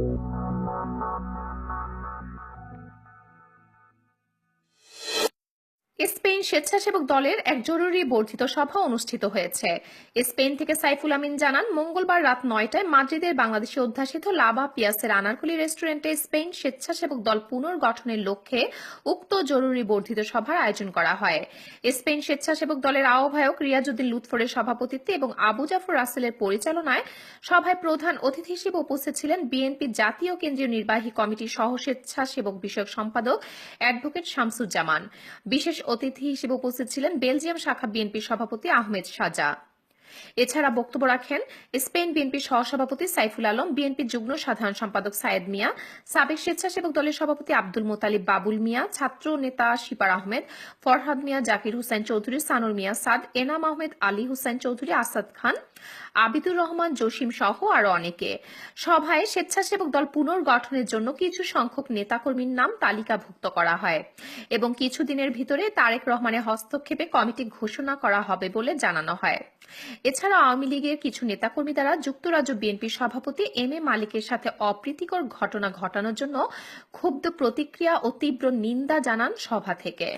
thank you Spain স্বেচ্ছাসেবক দলের এক জরুরি বর্ধিত সভা অনুষ্ঠিত হয়েছে। স্পেন থেকে সাইফুল আমিন জানান, মঙ্গলবার রাত নয়টায় মাদ্রিদের বাংলাদেশে অধ্যাসিত লাভা পিয়াসের আনারকুলি রেস্টুরেন্টে স্পেন স্বেচ্ছাসেবক দল পুনর্গঠনের লক্ষ্যে উক্ত জরুরি বর্ধিত সভার আয়োজন করা হয়। স্পেন স্বেচ্ছাসেবক দলের আহ্বায়ক রিয়াজউদ্দিন লুৎফরের সভাপতিত্বে এবং আবু জাফর রাসেলের পরিচালনায় সভায় প্রধান অতিথি হিসেবে উপস্থিত ছিলেন বিএনপি জাতীয় কেন্দ্রীয় নির্বাহী কমিটির সহ স্বেচ্ছাসেবক বিষয়ক সম্পাদক অ্যাডভোকেট শামসুজ্জামান। বিশেষ অতিথি হিসেবে উপস্থিত ছিলেন বেলজিয়াম শাখা বিএনপির সভাপতি আহমেদ সাজা। এছাড়া বক্তব্য রাখেন স্পেন বিএনপির সহসভাপতি সাইফুল আলম বিএনপির যুগ্ম সাধারণ সম্পাদক সায়েদ মিয়া, সাবেক স্বেচ্ছাসেবক দলের সভাপতি আব্দুল মোতালিব বাবুল মিয়া, ছাত্র নেতা শিপার আহমেদ, ফরহাদ মিয়া, জাকির হুসাইন চৌধুরী, সানুর মিয়া সাদ, এনাম আহমেদ, আলী হুসাইন চৌধুরী, আসাদ খান, আবিদুর রহমান, জসিম সহ আরও অনেকে। সভায় স্বেচ্ছাসেবক দল পুনর্গঠনের জন্য কিছু সংখ্যক নেতাকর্মীর নাম তালিকাভুক্ত করা হয় এবং কিছুদিনের ভিতরে তারেক রহমানের হস্তক্ষেপে কমিটি ঘোষণা করা হবে বলে জানানো হয়। এছাড়া আওয়ামী লীগের কিছু নেতাকর্মী দ্বারা যুক্তরাজ্য বিএনপি সভাপতি এম এ মালিকের সাথে অপ্রীতিকর ঘটনা ঘটানোর জন্য ক্ষুব্ধ প্রতিক্রিয়া ও তীব্র নিন্দা জানান সভা থেকে।